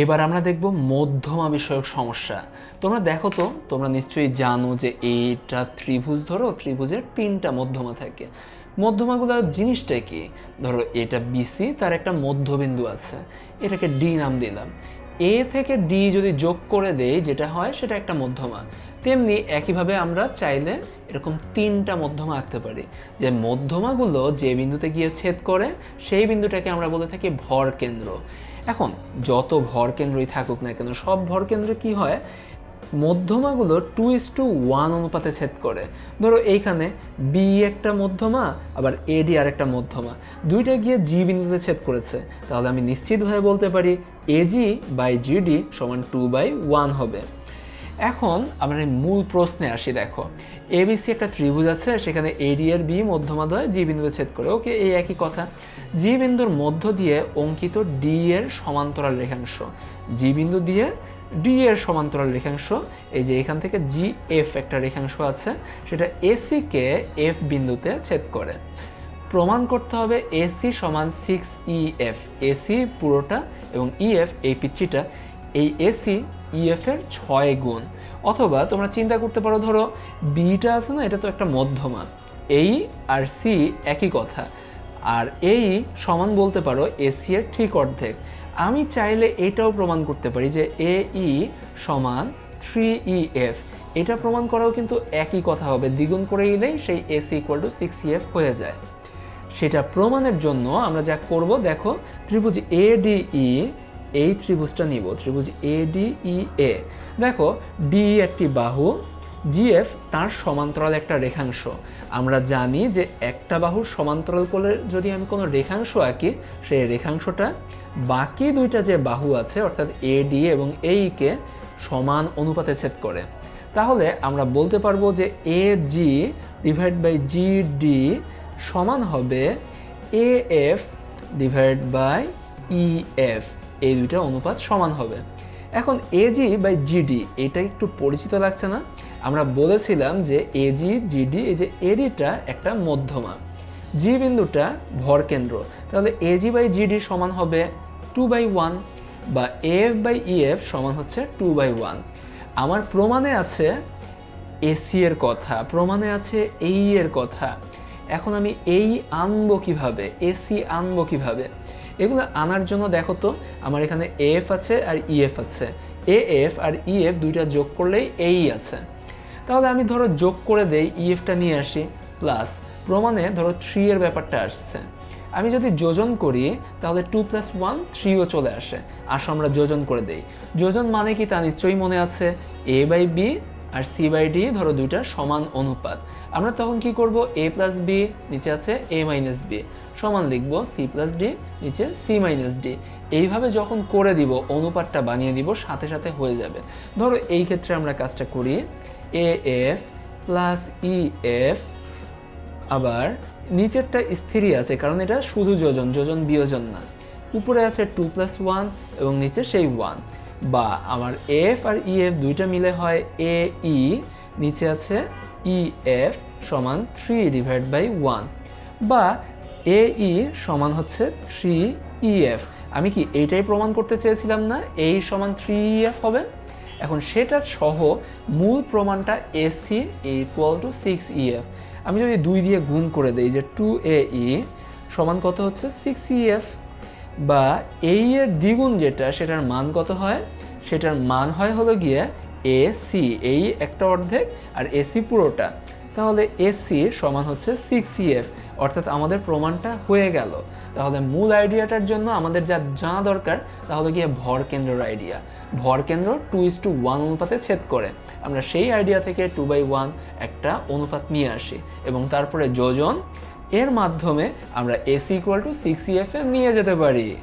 এবার আমরা দেখব মধ্যমা বিষয়ক সমস্যা। তোমরা দেখো তো, তোমরা নিশ্চয়ই জানো যে এইটা ত্রিভুজ ধরো, ত্রিভুজের তিনটা মধ্যমা থাকে। মধ্যমাগুলো জিনিসটা কি? ধরো এটা বিসি তার একটা মধ্যবিন্দু আছে। এটাকে ডি নাম দিলাম। এ থেকে ডি যদি যোগ করে দেই, যেটা হয়, সেটা একটা মধ্যমা। তেমনি একইভাবে আমরা চাইলে এরকম তিনটা মধ্যমা আঁকতে পারি। যে মধ্যমাগুলো যে বিন্দুতে গিয়ে ছেদ করে, সেই বিন্দুটাকে আমরা বলে থাকি ভর কেন্দ্র। এখন যত ভর কেন্দ্রই থাকুক না কেন, সব ভর কেন্দ্রে কি হয়? মধ্যমাগুলো টু ইস টু ওয়ান অনুপাতে ছেদ করে। ধরো এইখানে বি একটা মধ্যমা, আবার এডি আর একটা মধ্যমা। দুইটা গিয়ে জি বিন্দুতে ছেদ করেছে। তাহলে আমি নিশ্চিতভাবে বলতে পারি এজি বাই জিডি সমান টু বাই ওয়ান হবে। এখন আমরা মূল প্রশ্নে আসি, দেখো। এবিসি একটা ত্রিভুজ আছে, সেখানে এডি এর বি মধ্যমাদয় জি বিন্দুতে ছেদ করে। ওকে, এই একই কথা। জি বিন্দুর মধ্য দিয়ে অঙ্কিত ডি এর সমান্তরাল রেখাংশ। জি বিন্দু দিয়ে ডি এর সমান্তরাল রেখাংশ। এই যে এখান থেকে জি এফ একটা রেখাংশ আছে, সেটা এসিকে এফ বিন্দুতে ছেদ করে। প্রমাণ করতে হবে এসি সমান সিক্স ই এফ এসি পুরোটা এবং ইএফ এই পিচ্চিটা। এই এসি ইএফ এর ছয় গুণ। অথবা তোমরা চিন্তা করতে পারো, ধরো বিটা আছে না, এটা তো একটা মধ্যমা এই আর সি একই কথা। আর এই সমান বলতে পারো এসি এর ঠিক অর্ধেক। আমি চাইলে এটাও প্রমাণ করতে পারি যে এ ই সমান থ্রি ই এফ এটা প্রমাণ করাও কিন্তু একই কথা হবে। দ্বিগুণ করে এলেই সেই AC equal to six E F হয়ে যায়। সেটা প্রমাণের জন্য আমরা যা করব, দেখো, ত্রিভুজ এ ডি ই এই ত্রিভুজটা নিব, ত্রিভুজ এ ডি ই এ দেখো ডি একটি বাহু জিএফ তার সমান্তরাল একটা রেখাংশ। আমরা জানি যে একটা বাহুর সমান্তরাল করে যদি আমি কোনো রেখাংশ আঁকি, সেই রেখাংশটা বাকি দুইটা যে বাহু আছে, অর্থাৎ এ ডি এবং এইকে সমান অনুপাতে ছেদ করে। তাহলে আমরা বলতে পারব যে A G divide by G D সমান হবে A F divide by E F এই দুইটা অনুপাত সমান হবে। এখন এজি বাই জিডি এটা একটু পরিচিত লাগছে না? আমরা বলেছিলাম যে এজি জিডি এই যে এডিটা একটা মধ্যমা। জি বিন্দুটা ভর কেন্দ্র। তাহলে এজি বাই জিডি সমান হবে টু বাই ওয়ান বা এফ বাই ইএফ সমান হচ্ছে টু বাই ওয়ান আমার প্রমাণে আছে এসি এর কথা, প্রমাণে আছে এই এর কথা। এখন আমি এই আনব কীভাবে? এসি আনব কীভাবে? এগুলো আনার জন্য দেখো তো, আমার এখানে এফ আছে আর ইএফ আছে। এ, এফ আর ইএফ দুইটা যোগ করলেই এই আছে। তাহলে আমি ধরো যোগ করে দেই, ইএফটা নিয়ে আসি, প্লাস প্রমাণে ধরো থ্রি এর ব্যাপারটা আসছে। আমি যদি যোজন করি, তাহলে টু প্লাস ওয়ান থ্রিও চলে আসে। আসো আমরা যোজন করে দেই। যোজন মানে কি তা নিশ্চয়ই মনে আছে? এ বাই বি আর সি বাই ডি ধরো দুইটা সমান অনুপাত। আমরা তখন কি করব? এ প্লাস বি নিচে আছে এ মাইনাস বি সমান লিখব সি প্লাস ডি নিচে সি মাইনাস ডি এইভাবে যখন করে দিব, অনুপাতটা বানিয়ে দিব, সাথে সাথে হয়ে যাবে। ধরো এই ক্ষেত্রে আমরা কাজটা করি A F plus E F আবার নিচেরটা স্থিরই আছে, কারণ এটা শুধু যোজন যোজন বিয়োজন না। উপরে আছে টু প্লাস ওয়ান এবং নিচে সেই ওয়ান বা আমার এফ আর ই এফ দুইটা মিলে হয় এ ই, নিচে আছে ই এফ সমান থ্রি ডিভাইড বাই ওয়ান। বা এ ই সমান হচ্ছে থ্রি ই এফ। আমি কি এইটাই প্রমাণ করতে চেয়েছিলাম না? এই সমান থ্রি ই এফ হবে? এখন সেটা সহ মূল প্রমাণটা AC equal to six EF আমি যদি দুই দিয়ে গুণ করে দেই যে টু এ ই সমান কত হচ্ছে? সিক্স ইএফ বা এই এর দ্বিগুণ যেটা, সেটার মান কত হয়? সেটার মান হয় হলো গিয়ে এ সি এই একটা অর্ধেক আর এসি পুরোটা। তাহলে এসি সমান হচ্ছে সিক্স ইএফ অর্থাৎ আমাদের প্রমাণটা হয়ে গেল। তাহলে মূল আইডিয়াটার জন্য আমাদের যা জানা দরকার তাহলে গিয়ে ভর কেন্দ্রের আইডিয়া। ভর কেন্দ্র টু ইস টু ওয়ান অনুপাতে ছেদ করে। আমরা সেই আইডিয়া থেকে টু বাই ওয়ান একটা অনুপাত নিয়ে আসি এবং তারপরে যোজন এর মাধ্যমে আমরা এসি ইকুয়াল টু সিক্স নিয়ে যেতে পারি।